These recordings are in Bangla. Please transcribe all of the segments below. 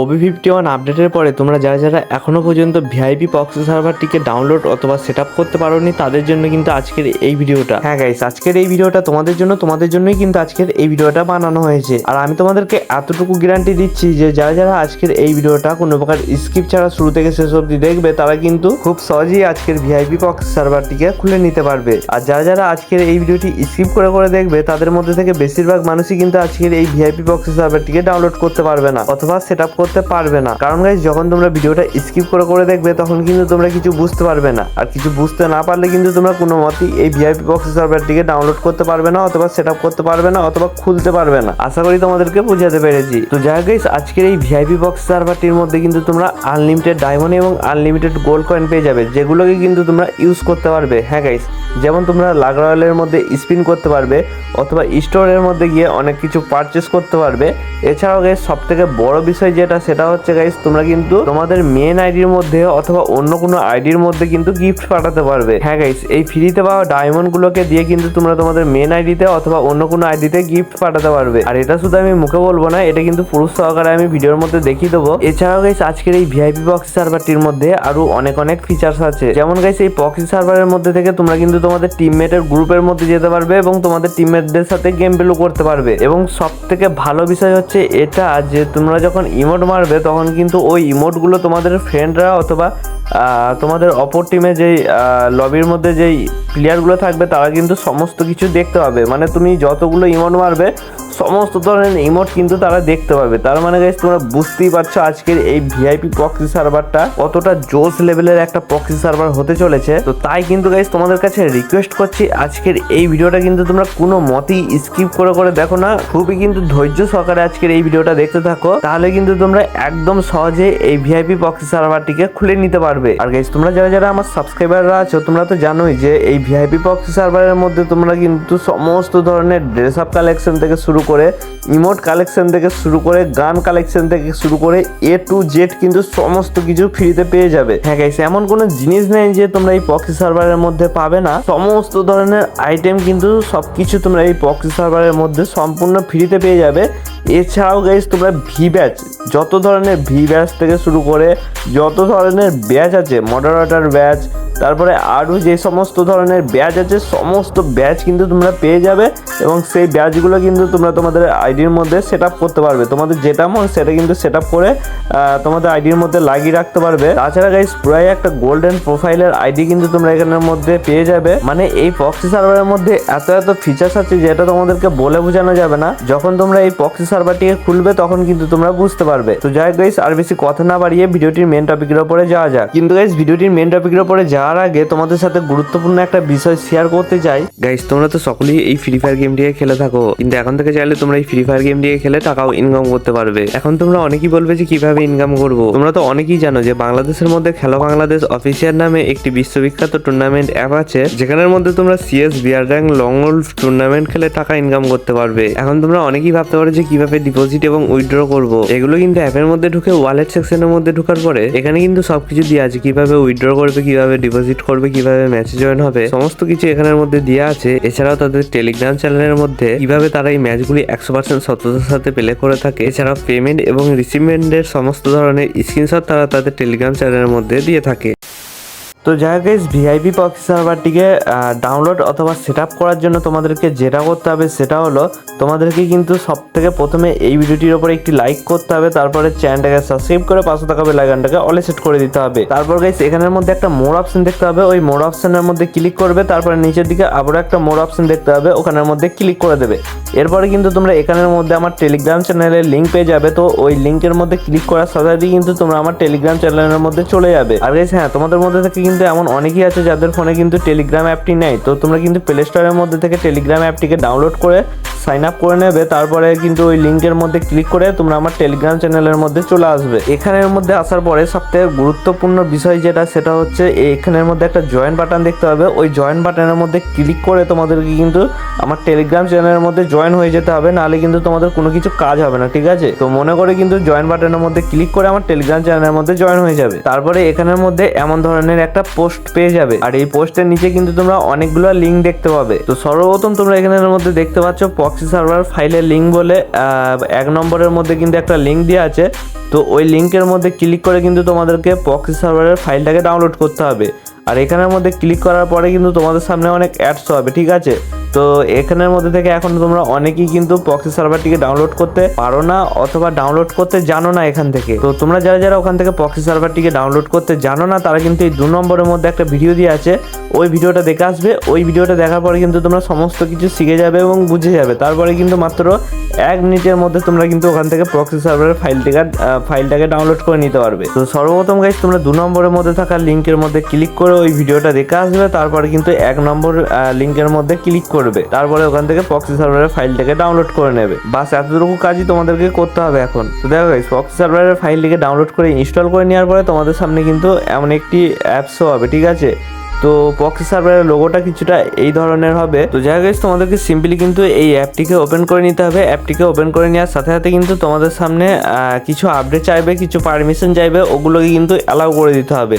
ওবি ফিফটি ওয়ান আপডেটের পরে তোমরা যারা যারা এখনও পর্যন্ত ভিআইপি পক্স সার্ভারটিকে ডাউনলোড অথবা সেট আপ করতে পারোনি, তাদের জন্য কিন্তু আজকের এই ভিডিওটা। হ্যাঁ গাইস আজকের এই ভিডিওটা তোমাদের জন্য, তোমাদের জন্যই কিন্তু আজকের এই ভিডিওটা বানানো হয়েছে। আর আমি তোমাদেরকে এতটুকু গ্যারান্টি দিচ্ছি যে যারা যারা আজকের এই ভিডিওটা কোনো প্রকার স্কিপ ছাড়া শুরু থেকে শেষ অবধি দেখবে, তারা কিন্তু খুব সহজেই আজকের ভিআইপি পক্স সার্ভারটিকে খুলে নিতে পারবে। আর যারা যারা আজকের এই ভিডিওটি স্কিপ করে করে দেখবে, তাদের মধ্যে থেকে বেশিরভাগ মানুষই কিন্তু আজকের এই ভিআইপি বক্স সার্ভারটিকে ডাউনলোড করতে পারবে না, অথবা সেট আপ করতে পারবে না। কারণ গাইজ যখন তোমরা ভিডিওটা স্কিপ করে করে দেখবে তখন কিন্তু তোমরা কিছু বুঝতে পারবে না। আর কিছু বুঝতে না পারলে কিন্তু তোমরা কোনো মতেই এই ভিআইপি বক্স সার্ভারটিকে ডাউনলোড করতে পারবে না অথবা সেট আপ করতে পারবে না অথবা খুলতে পারবে না। আশা করি তোমাদেরকে বোঝাতে পেরেছি। তো যাই guys, আজকের এই ভিআইপি বক্স সার্ভারটির মধ্যে কিন্তু তোমরা আনলিমিটেড ডায়মন্ড এবং আনলিমিটেড গোল্ড কয়েন পেয়ে যাবে যেগুলোকে কিন্তু তোমরা ইউজ করতে পারবে। হ্যাঁ গাইস যেমন তোমরা লাগ রয়্যালের মধ্যে স্পিন করতে পারবে অথবা স্টোরের মধ্যে গিয়ে অনেক কিছু পারচেস করতে পারবে। এছাড়াও গাইস সব থেকে বড় বিষয় যেটা সেটা হচ্ছে গাইস তোমরা কিন্তু তোমাদের মেন আইডির মধ্যে অথবা অন্য কোনো আইডির মধ্যে কিন্তু গিফট পাঠাতে পারবে। হ্যাঁ গাইস এই ফ্রিতে পাওয়া ডায়মন্ড গুলোকে দিয়ে কিন্তু তোমরা তোমাদের মেন আইডিতে অথবা অন্য কোনো আইডিতে গিফট পাঠাতে পারবে। আর এটা শুধু আমি মুখে বলব না, এটা কিন্তু পুরুষ সহকারে আমি ভিডিওর মধ্যে দেখিয়ে দেবো। এছাড়াও গাইস আজকের এই ভিআইপি বক্স সার্ভারটির মধ্যে আরও অনেক অনেক ফিচার্স আছে। যেমন গাইস এই পক্সি সার্ভারের মধ্যে থেকে তোমরা কিন্তু তোমাদের টিমমেটের গ্রুপের মধ্যে যেতে পারবে এবং তোমাদের টিমমেটদের সাথে গেম প্লে করতে পারবে। এবং সব থেকে ভালো বিষয় হচ্ছে এটা যে তোমরা যখন ইমোট মারবে, তখন কিন্তু ওই ইমোটগুলো তোমাদের ফ্রেন্ডরা অথবা তোমাদের অপর টিমে যেই লবির মধ্যে যেই প্লেয়ারগুলো থাকবে, তারা কিন্তু সমস্ত কিছু দেখতে পাবে। মানে তুমি যতগুলো ইমোট মারবে সমস্ত ধরনের ইমোট কিন্তু তারা দেখতে পাবে। তার মানে গাইস তোমরা বুঝতেই পারছ আজকের এই ভিআইপি প্রক্সি সার্ভারটা কতটা জোস লেভেলের একটা প্রক্সি সার্ভার হতে চলেছে। তো তাই কিন্তু গাইস তোমাদের কাছে রিকোয়েস্ট করছি আজকের এই ভিডিওটা কিন্তু তোমরা কোনো মতেই স্কিপ করে করে দেখো না। খুবই কিন্তু ধৈর্য সহকারে আজকের এই ভিডিওটা দেখতে থাকো। তাহলে কিন্তু তোমরা একদম সহজে এই ভিআইপি প্রক্সি সার্ভারটিকে খুলে নিতে পারবে। আর গাইস তোমরা যারা যারা আমার সাবস্ক্রাইবাররা আছো, তোমরা তো জানোই যে এই ভিআইপি প্রক্সি সার্ভারের মধ্যে তোমরা কিন্তু সমস্ত ধরনের ড্রেস আপ কালেকশন থেকে শুরু করে ইমোট কালেকশন থেকে শুরু করে গান কালেকশন থেকে শুরু করে এ টু জেড কিন্তু সমস্ত কিছু ফ্রিতে পেয়ে যাবে। হ্যাঁ গাইস এমন কোনো জিনিস নেই যে তোমরা এই পক্সি সার্ভারের মধ্যে পাবে না। সমস্ত ধরনের আইটেম কিন্তু সবকিছু তোমরা এই পক্সি সার্ভারের মধ্যে সম্পূর্ণ ফ্রিতে পেয়ে যাবে। এছাড়াও গাইস তোমরা ভি ব্যাচ যত ধরনের ভি ব্যাচ থেকে শুরু করে, যত ধরনের ব্যাচ আছে মডারেটর ব্যাচ তারপরে আরও যে সমস্ত ধরনের ব্যাচ আছে, সমস্ত ব্যাচ কিন্তু তোমরা পেয়ে যাবে এবং সেই ব্যাচগুলো কিন্তু তোমরা তোমাদের আইডির মধ্যে সেট আপ করতে পারবে। তোমাদের যেটা মন সেটা কিন্তু সেট আপ করে তোমাদের আইডির মধ্যে লাগিয়ে রাখতে পারবে। তাছাড়া গাইস প্রায় একটা গোল্ডেন প্রোফাইলের আইডি কিন্তু তোমরা এখানের মধ্যে পেয়ে যাবে। মানে এই পক্সি সার্ভারের মধ্যে এত এত ফিচার্স আছে যেটা তোমাদেরকে বলে বোঝানো যাবে না। যখন তোমরা এই পক্সি সার্ভারটিকে খুলবে, তখন কিন্তু তোমরা বুঝতে পারবে। তো যাই গাইস আর বেশি কথা না বাড়িয়ে ভিডিওটির মেন টপিকের উপরে যাওয়া যাক। কিন্তু গাইস ভিডিওটির মেন টপিকের উপরে যাওয়ার আগে তোমাদের সাথে গুরুত্বপূর্ণ একটা বিষয় শেয়ার করতে চাই। গাইস তোমরা তো সকলেই এই ফ্রি ফায়ার গেমটিকে খেলে থাকো। কিন্তু এখন থেকে চাইলে তোমরা এই ফ্রি ফায়ার গেমটিকে খেলে টাকাও ইনকাম করতে পারবে। এখন তোমরা অনেকেই বলবে যে কীভাবে ইনকাম করব। তোমরা তো অনেকেই জানো যে বাংলাদেশের মধ্যে খেলো বাংলাদেশ অফিসিয়াল নামে একটি বিশ্ববিখ্যাত টুর্নামেন্ট অ্যাপ আছে। যেখানের মধ্যে তোমরা CS BR rank lone wolf tournament খেলে টাকা ইনকাম করতে পারবে। এখন তোমরা অনেকেই ভাবতে পারো যে কীভাবে ডিপোজিট এবং উইথড্র করব। এগুলো কিন্তু অ্যাপের মধ্যে ঢুকে ওয়ালেট সেকশনের মধ্যে ঢুকার পরে এখানে কিন্তু সবকিছু দেওয়া আছে। কীভাবে উইথড্র করবে, কীভাবে ডিপোজিট করবে, কীভাবে ম্যাচে জয়েন হবে, সমস্ত কিছু এখানের মধ্যে দেওয়া আছে। এছাড়াও তাদের টেলিগ্রাম চ্যানেলের মধ্যে কীভাবে তারা এই ম্যাচগুলি একশো পার্সেন্ট সততার সাথে প্লে করে থাকে। এছাড়াও পেমেন্ট এবং রিসিভমেন্টের সমস্ত ধরনের স্ক্রিনশট তারা তাদের টেলিগ্রাম চ্যানেলের মধ্যে দিয়ে থাকে। তো যাই হোক গাইস ভিআইপি পক্স সার্ভারটিকে ডাউনলোড অথবা সেট করার জন্য তোমাদেরকে যেটা করতে হবে সেটা হলো তোমাদেরকে কিন্তু সব থেকে প্রথমে এই ভিডিওটির উপরে একটি লাইক করতে হবে, তারপরে চ্যানেলটাকে সাবস্ক্রাইব করে পাশে থাকা বেলাইকনটাকে অলে সেট করে দিতে হবে। তারপর গাইস এখানের মধ্যে একটা মোর অপশন দেখতে হবে, ওই মোর অপশনের মধ্যে ক্লিক করবে, তারপরে নিচের দিকে আবারও একটা মোর অপশন দেখতে হবে, ওখানের মধ্যে ক্লিক করে দেবে। এরপরে কিন্তু তোমরা এখানের মধ্যে আমার টেলিগ্রাম চ্যানেলের লিঙ্ক পেয়ে যাবে, তো ওই লিঙ্কের মধ্যে ক্লিক করার সাথে কিন্তু তোমরা আমার টেলিগ্রাম চ্যানেলের মধ্যে চলে যাবে। আর গাইস হ্যাঁ তোমাদের মধ্যে থেকে কিন্তু এমন অনেকেই আছে যাদের ফোনে কিন্তু টেলিগ্রাম অ্যাপটি নেই। তো তোমরা কিন্তু প্লে স্টোরের মধ্যে থেকে টেলিগ্রাম অ্যাপটিকে ডাউনলোড করে সাইন আপ করে নেবে, তারপরে কিন্তু ওই লিঙ্কের মধ্যে ক্লিক করে তোমরা আমার টেলিগ্রাম চ্যানেলের মধ্যে চলে আসবে। এখানের মধ্যে আসার পরে সবথেকে গুরুত্বপূর্ণ বিষয় যেটা, সেটা হচ্ছে এখানের মধ্যে একটা জয়েন বাটন দেখতে হবে ওই জয়েন বাটনের মধ্যে ক্লিক করে তোমাদেরকে কিন্তু আমার টেলিগ্রাম চ্যানেলের মধ্যে জয়েন হয়ে যেতে হবে, নাহলে কিন্তু তোমাদের কোনো কিছু কাজ হবে না, ঠিক আছে? তো মনে করে কিন্তু জয়েন বাটনের মধ্যে ক্লিক করে আমার টেলিগ্রাম চ্যানেলের মধ্যে জয়েন হয়ে যাবে। তারপরে এখানের মধ্যে এমন ধরনের একটা পোস্ট পেয়ে যাবে। আর এই পোস্টের নিচে কিন্তু তোমরা অনেকগুলো লিঙ্ক দেখতে পাবে। তো সর্বপ্রথম তোমরা এখানের মধ্যে দেখতে পাচ্ছ পক্সি সার্ভার ফাইলের লিঙ্ক বলে এক নম্বরের মধ্যে কিন্তু একটা লিঙ্ক দেওয়া আছে। তো ওই লিঙ্কের মধ্যে ক্লিক করে কিন্তু তোমাদেরকে প্রক্সি সার্ভারের ফাইলটাকে ডাউনলোড করতে হবে। আর এখানের মধ্যে ক্লিক করার পরে কিন্তু তোমাদের সামনে অনেক অ্যাডস হবে, ঠিক আছে? তো এখানের মধ্যে থেকে এখন তোমরা অনেকেই কিন্তু প্রক্সি সার্ভারটিকে ডাউনলোড করতে পারো না অথবা ডাউনলোড করতে জানো না এখান থেকে। তো তোমরা যারা যারা ওখান থেকে প্রক্সি সার্ভারটিকে ডাউনলোড করতে জানো না, তারা কিন্তু এই দু নম্বরের মধ্যে একটা ভিডিও দিয়ে আছে। ওই ভিডিওটা দেখে আসবে। ওই ভিডিওটা দেখার পরে কিন্তু তোমরা সমস্ত কিছু শিখে যাবে এবং বুঝে যাবে। তারপরে কিন্তু মাত্র এক মিনিটের মধ্যে তোমরা কিন্তু ওখান থেকে প্রক্সি সার্ভারের ফাইলটিকে ফাইলটাকে ডাউনলোড করে নিতে পারবে। তো সর্বপ্রথম গাইজ তোমরা দু নম্বরের মধ্যে থাকা লিঙ্কের মধ্যে ক্লিক করে ওই ভিডিওটা দেখে আসবে, তারপরে কিন্তু এক নম্বর লিঙ্কের মধ্যে ক্লিক করবে। তারপরে ওখান থেকে প্রক্সি সার্ভারের ফাইলটাকে ডাউনলোড করে নেবে। বাস, এতটুকু কাজই তোমাদেরকে করতে হবে এখন। তো দেখো গাইজ প্রক্সি সার্ভারের ফাইলটিকে ডাউনলোড করে ইনস্টল করে নেওয়ার পরে তোমাদের সামনে কিন্তু এমন একটি অ্যাপসও হবে, ঠিক আছে? তো পক্সি সার্ভারের লোগোটা কিছুটা এই ধরনের হবে। তো যাই হোক তোমাদেরকে সিম্পলি কিন্তু এই অ্যাপটিকে ওপেন করে নিতে হবে। অ্যাপটিকে ওপেন করে নেওয়ার সাথে সাথে কিন্তু তোমাদের সামনে কিছু আপডেট চাইবে, কিছু পারমিশন চাইবে, ওগুলোকে কিন্তু অ্যালাউ করে দিতে হবে।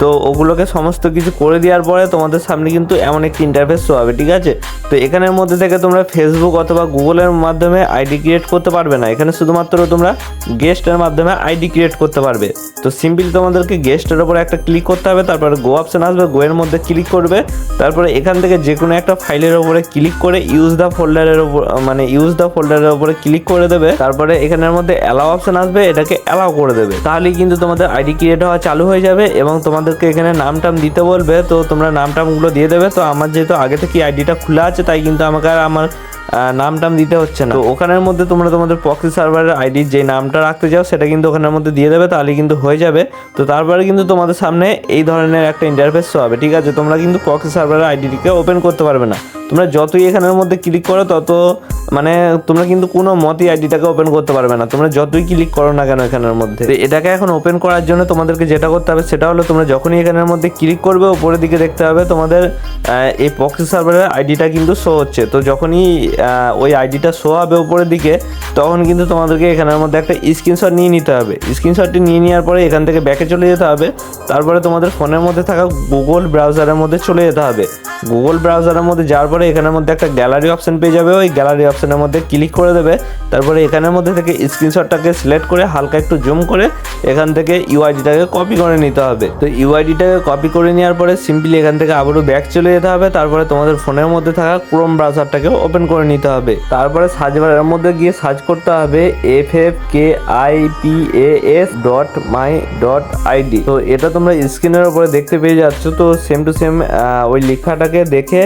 তো ওগুলোকে সমস্ত কিছু করে দেওয়ার পরে তোমাদের সামনে কিন্তু এমন একটি ইন্টারফেস শো হবে, ঠিক আছে? তো এখানের মধ্যে থেকে তোমরা ফেসবুক অথবা গুগলের মাধ্যমে আইডি ক্রিয়েট করতে পারবে না। এখানে শুধুমাত্র তোমরা গেস্টের মাধ্যমে আইডি ক্রিয়েট করতে পারবে। তো সিম্পলি তোমাদেরকে গেস্টের উপরে একটা ক্লিক করতে হবে, তারপরে গো অপশন আসবে গো এর মধ্যে ক্লিক করবে, তারপরে এখান থেকে যে কোনো একটা ফাইলের ওপরে ক্লিক করে ইউজ দ্য ফোল্ডারের ওপর মানে ইউজ দ্য ফোল্ডারের ওপরে ক্লিক করে দেবে, তারপরে এখানের মধ্যে অ্যালাউ অপশন আসবে, এটাকে অ্যালাউ করে দেবে। তাহলেই কিন্তু তোমাদের আইডি ক্রিয়েট হওয়া চালু হয়ে যাবে এবং তোমাদেরকে এখানে নাম টাম দিতে বলবে, তো তোমরা নাম টামগুলো দিয়ে দেবে। তো আমার যেহেতু আগে থেকে আইডিটা খোলা আছে, তাই কিন্তু আমাকে আর আমার নাম টাম দিতে হচ্ছে না। তো ওখানের মধ্যে তোমরা তোমাদের পক্সি সার্ভারের আইডি যে নামটা রাখতে চাও, সেটা কিন্তু ওখানের মধ্যে দিয়ে দেবে, তাহলে কিন্তু হয়ে যাবে। তো তারপরে কিন্তু তোমাদের সামনে এই ধরনের একটা ইন্টারফেস হবে, ঠিক আছে? তোমরা কিন্তু পক্সি সার্ভারের আইডিটিকে ওপেন করতে পারবে না। তোমরা যতই এখানের মধ্যে ক্লিক করো, তত মানে তোমরা কিন্তু কোনো মতেই আইডিটাকে ওপেন করতে পারবে না। তোমরা যতই ক্লিক করো না কেন এখানের মধ্যে। এটাকে এখন ওপেন করার জন্য তোমাদেরকে যেটা করতে হবে, সেটা হলো তোমরা যখনই এখানের মধ্যে ক্লিক করবে, উপরের দিকে দেখতে হবে তোমাদের এই পক্সি সার্ভারের আইডিটা কিন্তু শো হচ্ছে। তো যখনই ওই আইডিটা শো হবে উপরের দিকে, তখন কিন্তু তোমাদেরকে এখানের মধ্যে একটা স্ক্রিনশট নিয়ে নিতে হবে। স্ক্রিনশটটি নিয়ে নেওয়ার পরে এখান থেকে ব্যাকে চলে যেতে হবে। তারপরে তোমাদের ফোনের মধ্যে থাকা গুগল ব্রাউজারের মধ্যে চলে যেতে হবে। গুগল ব্রাউজারের মধ্যে যাওয়ার পরে এখানের মধ্যে একটা গ্যালারি অপশন পেয়ে যাবে। ওই গ্যালারি অপশনের মধ্যে ক্লিক করে দেবে। তারপরে এখানের মধ্যে থেকে স্ক্রিনশটটাকে সিলেক্ট করে হালকা একটু জুম করে এখান থেকে ইউআইডিটাকে কপি করে নিতে হবে। তো ইউআইডিটাকে কপি করে নেওয়ার পরে সিম্পলি এখান থেকে আবারও ব্যাক চলে যেতে হবে। তারপরে তোমাদের ফোনের মধ্যে থাকা ক্রোম ব্রাউজারটাকে ওপেন করে নিতে হবে। তারপরে সার্চ বারের মধ্যে গিয়ে সার্চ করতে হবে F F K I P A S dot my dot ID তো এটা তোমরা স্ক্রিনের উপরে দেখতে পেয়ে যাচ্ছ। তো সেম টু সেম ওই লেখাটাকে দেখে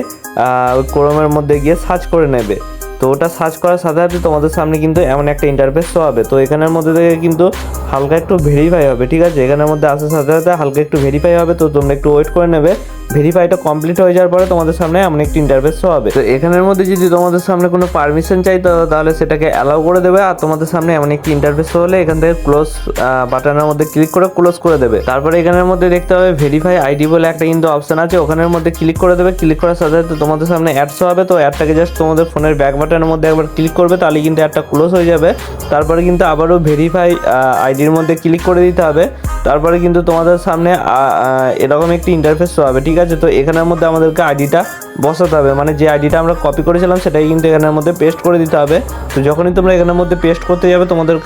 ক্রোমের মধ্যে গিয়ে সার্চ করে নেবে। তো ওটা সার্চ করার সাথে সাথে তোমাদের সামনে কিন্তু এমন একটা ইন্টারফেস শো হবে। তো এখানের মধ্যে থেকে কিন্তু হালকা একটু ভেরিফাই হবে, ঠিক আছে? এখানের মধ্যে আসার সাথে সাথে হালকা একটু ভেরিফাই হবে, তো তোমরা একটু ওয়েট করে নেবে। ভেরিফাইটা কমপ্লিট হয়ে যাওয়ার পরে তোমাদের সামনে এমন একটি ইন্টারফেস হবে। তো এখানের মধ্যে যদি তোমাদের সামনে কোনো পারমিশন চাই, তো তাহলে সেটাকে অ্যালাউ করে দেবে আর তোমাদের সামনে এমন একটি ইন্টারফেস হলে এখান থেকে ক্লোজ বাটনের মধ্যে ক্লিক করে ক্লোজ করে দেবে। তারপরে এখানের মধ্যে দেখতে হবে ভেরিফাই আইডি বলে একটা কিন্তু অপশন আছে, ওখানের মধ্যে ক্লিক করে দেবে। ক্লিক করার সাথে সাথে তোমাদের সামনে অ্যাডস হবে, তো অ্যাডটাকে জাস্ট তোমাদের ফোনের ব্যাক বাটনের মধ্যে একবার ক্লিক করবে, তাহলে কিন্তু অ্যাডটা ক্লোজ হয়ে যাবে। তারপরে কিন্তু আবারও ভেরিফাই আইডির মধ্যে ক্লিক করে দিতে হবে। তারপরে কিন্তু তোমাদের সামনে এরকম একটি ইন্টারফেস হবে, ঠিক আছে? তো এখানের মধ্যে আমাদেরকে আইডিটা বসাতে হবে। মানে যে আইডিটা আমরা কপি করেছিলাম সেটাই কিন্তু এখানের মধ্যে পেস্ট করে দিতে হবে। তো যখনই তোমরা এখানের মধ্যে পেস্ট করতে যাবে, তোমাদের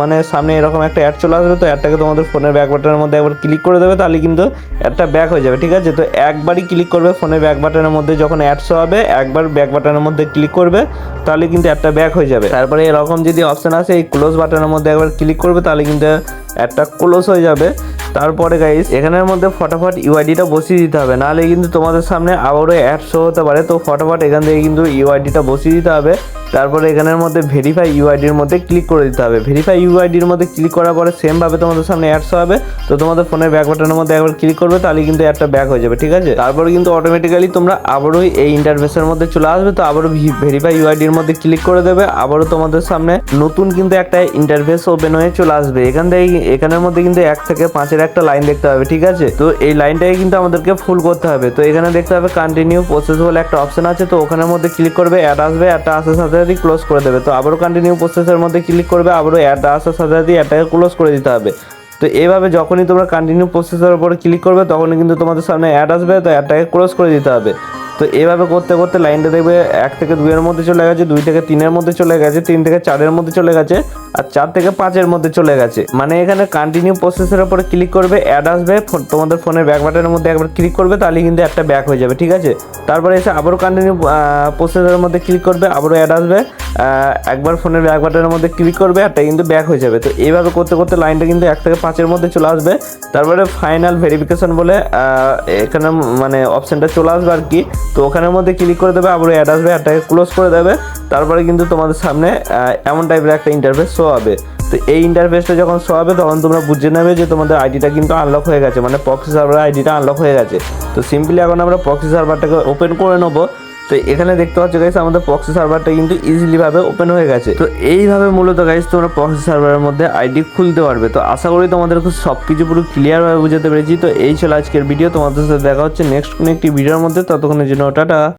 মানে সামনে এরকম একটা অ্যাড চলে আসবে, তো অ্যাডটাকে তোমাদের ফোনের ব্যাক বাটনের মধ্যে একবার ক্লিক করে দেবে, তাহলে কিন্তু অ্যাডটা ব্যাক হয়ে যাবে, ঠিক আছে? তো একবারই ক্লিক করবে ফোনের ব্যাক বাটনের মধ্যে যখন অ্যাডস হবে, একবার ব্যাক বাটনের মধ্যে ক্লিক করবে, তাহলে কিন্তু অ্যাডটা ব্যাক হয়ে যাবে। তারপরে এরকম যদি অপশন আসে, এই ক্লোজ বাটনের মধ্যে একবার ক্লিক করবে, তাহলে কিন্তু অ্যাডটা ক্লোজ হয়ে যাবে। তারপরে গাইস এখানের মধ্যে ফটাফট ইউআইডিটা বসিয়ে দিতে হবে। নাহলে কিন্তু তোমাদের সামনে আবারও অ্যাড শো হতে পারে। তো ফটাফট এখান থেকে কিন্তু ইউআইডিটা বসিয়ে দিতে হবে। তারপরে এখানের মধ্যে ভেরিফাই ইউআইডির মধ্যে ক্লিক করে দিতে হবে। ভেরিফাই ইউআইডির মধ্যে ক্লিক করার পরে সেমভাবে তোমাদের সামনে অ্যাডস হবে। তো তোমাদের ফোনের ব্যাক বাটনের মধ্যে একবার ক্লিক করবে তাহলে কিন্তু অ্যাডটা ব্যাক হয়ে যাবে, ঠিক আছে? তারপরে কিন্তু অটোমেটিক্যালি তোমরা আবারও এই ইন্টারফেসের মধ্যে চলে আসবে। তো আবারও ভেরিফাই ইউআইডির মধ্যে ক্লিক করে দেবে। আবারও তোমাদের সামনে নতুন কিন্তু একটা ইন্টারফেস ওপেন হয়ে চলে আসবে। এখান থেকে এখানের মধ্যে কিন্তু এক থেকে পাঁচের একটা লাইন দেখতে হবে, ঠিক আছে? তো এই লাইনটাকে কিন্তু আমাদেরকে ফুল করতে হবে। তো এখানে দেখতে হবে কন্টিনিউ প্রসেস বলে একটা অপশন আছে। তো ওখানের মধ্যে ক্লিক করবে অ্যাড আসবে। অ্যাডটা আসার সাথে সাথে ক্লোজ করে দেবে। তো আবারও কন্টিনিউ প্রসেসের মধ্যে ক্লিক করবে, আবারও অ্যাড আসার সাথে সাথে অ্যাডটাকে ক্লোজ করে দিতে হবে। তো এইভাবে যখনই তোমরা কন্টিনিউ প্রসেসের উপরে ক্লিক করবে, তখনই কিন্তু তোমাদের সামনে অ্যাড আসবে, তো অ্যাডটাকে ক্লোজ করে দিতে হবে। তো এভাবে করতে করতে লাইনটা দেখবে এক থেকে দুইয়ের মধ্যে চলে গেছে, দুই থেকে তিনের মধ্যে চলে গেছে, তিন থেকে চারের মধ্যে চলে গেছে, আর চার থেকে পাঁচের মধ্যে চলে গেছে। মানে এখানে কন্টিনিউ প্রসেসের উপরে ক্লিক করবে অ্যাড আসবে তোমাদের ফোনের ব্যাক বাটনের মধ্যে একবার ক্লিক করবে তাহলে কিন্তু একটা ব্যাক হয়ে যাবে, ঠিক আছে? তারপরে এসে আবারও কন্টিনিউ প্রসেসের মধ্যে ক্লিক করবে, আবারও অ্যাড আসবে একবার ফোনের ব্যাক বাটনের মধ্যে ক্লিক করবে, একটা কিন্তু ব্যাক হয়ে যাবে। তো এইভাবে করতে করতে লাইনটা কিন্তু এক থেকে পাঁচের মধ্যে চলে আসবে। তারপরে ফাইনাল ভেরিফিকেশন বলে এখানে মানে অপশানটা চলে আসবে আর কি। তো ওখানের মধ্যে ক্লিক করে দেবে, আবার অ্যাড আসবে অ্যাডটাকে ক্লোজ করে দেবে। তারপরে কিন্তু তোমাদের সামনে এমন টাইপের একটা ইন্টারফেস শো হবে। তো এই ইন্টারফেসটা যখন শো হবে, তখন তোমরা বুঝে নেবে যে তোমাদের আইডিটা কিন্তু আনলক হয়ে গেছে। মানে পক্সি সার্ভার আইডিটা আনলক হয়ে গেছে। তো সিম্পলি এখন আমরা পক্সি সার্ভারটাকে ওপেন করে নেব। তো এখানে দেখতে পাচ্ছ গাইস আমাদের পক্সি সার্ভারটা কিন্তু ইজিলি ভাবে ওপেন হয়ে গেছে। তো এইভাবে মূলত গাইস তোমরা পক্সি সার্ভারের মধ্যে আইডি খুলতে পারবে। তো আশা করি তোমাদের সব কিছু পুরো ক্লিয়ার ভাবে বুঝাতে পেরেছি। তো এই ছিল আজকের ভিডিও তোমাদের সাথে দেখা হচ্ছে নেক্সট কোনো একটি ভিডিওর মধ্যে। ততক্ষণের জন্য টাটা।